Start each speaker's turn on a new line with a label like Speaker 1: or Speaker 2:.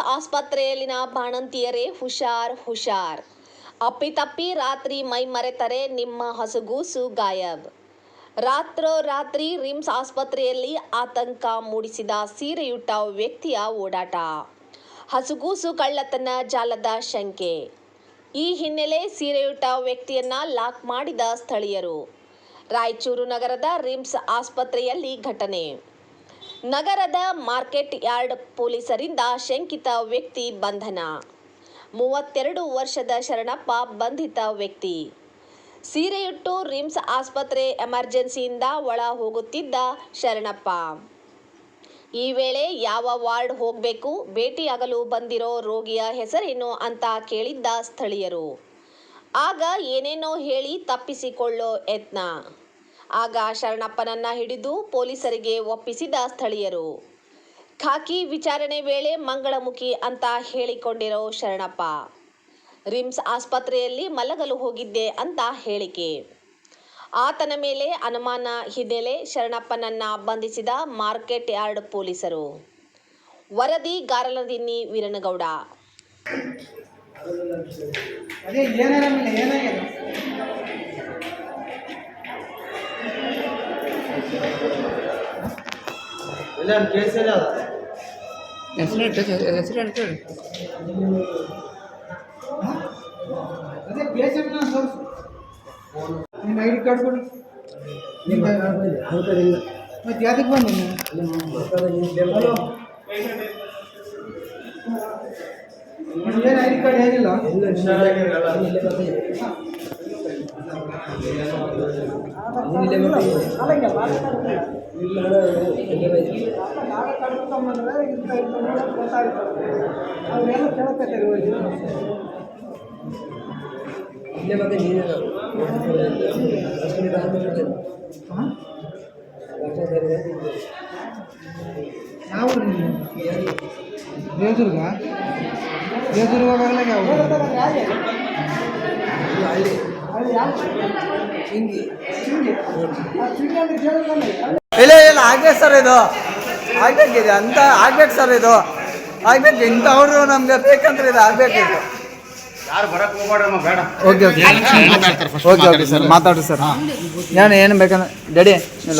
Speaker 1: ಆಸ್ಪತ್ರೆಯಲ್ಲಿನ ಬಾಣಂತಿಯರೇ ಹುಷಾರ್ ಹುಷಾರ್. ಅಪ್ಪಿತಪ್ಪಿ ರಾತ್ರಿ ಮೈ ಮರೆತರೆ ನಿಮ್ಮ ಹಸುಗೂಸು ಗಾಯಬ್ ರಾತ್ರೋ ರಾತ್ರಿ ರಿಮ್ಸ್ ಆಸ್ಪತ್ರೆಯಲ್ಲಿ ಆತಂಕ ಮೂಡಿಸಿದ ಸೀರೆಯುಟ್ಟ ವ್ಯಕ್ತಿಯ ಓಡಾಟ. ಹಸುಗೂಸು ಕಳ್ಳತನ ಜಾಲದ ಶಂಕೆ. ಈ ಹಿನ್ನೆಲೆ ಸೀರೆಯುಟ್ಟ ವ್ಯಕ್ತಿಯನ್ನ ಲಾಕ್ ಮಾಡಿದ ಸ್ಥಳೀಯರು. ರಾಯಚೂರು ನಗರದ ರಿಮ್ಸ್ ಆಸ್ಪತ್ರೆಯಲ್ಲಿ ಘಟನೆ. ನಗರದ ಮಾರ್ಕೆಟ್ ಯಾರ್ಡ್ ಪೊಲೀಸರಿಂದ ಶಂಕಿತ ವ್ಯಕ್ತಿ ಬಂಧನ. ಮೂವತ್ತೆರಡು ವರ್ಷದ ಶರಣಪ್ಪ ಬಂಧಿತ ವ್ಯಕ್ತಿ. ಸೀರೆಯುಟ್ಟು ರಿಮ್ಸ್ ಆಸ್ಪತ್ರೆ ಎಮರ್ಜೆನ್ಸಿಯಿಂದ ಒಳ ಹೋಗುತ್ತಿದ್ದ ಶರಣಪ್ಪ. ಈ ವೇಳೆ ಯಾವ ವಾರ್ಡ್ ಹೋಗಬೇಕು, ಭೇಟಿಯಾಗಲು ಬಂದಿರೋ ರೋಗಿಯ ಹೆಸರೇನು ಅಂತ ಕೇಳಿದ್ದ ಸ್ಥಳೀಯರು. ಆಗ ಏನೇನೋ ಹೇಳಿ ತಪ್ಪಿಸಿಕೊಳ್ಳೋ ಯತ್ನ. ಆಗ ಶರಣಪ್ಪನನ್ನ ಹಿಡಿದು ಪೊಲೀಸರಿಗೆ ಒಪ್ಪಿಸಿದ ಸ್ಥಳೀಯರು. ಖಾಕಿ ವಿಚಾರಣೆ ವೇಳೆ ಮಂಗಳಮುಖಿ ಅಂತ ಹೇಳಿಕೊಂಡಿರೋ ಶರಣಪ್ಪ, ರಿಮ್ಸ್ ಆಸ್ಪತ್ರೆಯಲ್ಲಿ ಮಲಗಲು ಹೋಗಿದ್ದೆ ಅಂತ ಹೇಳಿಕೆ. ಆತನ ಮೇಲೆ ಅನುಮಾನ ಹಿನ್ನೆಲೆ ಶರಣಪ್ಪನನ್ನ ಬಂಧಿಸಿದ ಮಾರ್ಕೆಟ್ ಯಾರ್ಡ್ ಪೊಲೀಸರು. ವರದಿ ಗಾರಲದಿನ್ನಿ ವೀರನಗೌಡ.
Speaker 2: ಇಲ್ಲ ಕೇಸ್ ಇಲ್ಲ ಅದ
Speaker 3: ಹೆಸರು ಹೆಸರು ಹೇಳ್ತೇವೆ
Speaker 4: ಅದೇ ತೋರಿಸು. ನಿಮ್ಮ ಐ ಡಿ ಕಾರ್ಡ್ ಕೊಡಿ. ಮತ್ತೆ ಯಾವ್ದಕ್ಕೆ ಬಂದಿ ಏನು ಐ ಡಿ ಕಾರ್ಡ್ ಏನಿಲ್ಲ?
Speaker 3: ಇಲ್ಲೇ ಮತ್ತೆ ನೀನು
Speaker 4: ಹಾಂ ಯಾವ ದೇವದುರ್ಗ ದೇವದುರ್ಗ ಬರಲ್ಲ ಯಾವ
Speaker 2: ಇಲ್ಲ ಇಲ್ಲ ಆಗ್ಬೇಕು ಸರ್ ಇದು. ಆಗ್ಬೇಕಿದೆ ಅಂತ ಆಗ್ಬೇಕು ಸರ್ ಇದು. ಆಗ್ಬೇಕು ಇಂಥವ್ರು ನಮ್ಗೆ ಬೇಕಂದ್ರೆ ಇದು ಆಗ್ಬೇಕಿತ್ತು okay okay. Okay okay sir ಮಾತಾಡ್ರಿ ಸರ್. ನಾನು ಏನು ಬೇಕಂದ್ರೆ ಡ್ಯಾಡಿ ನೀವು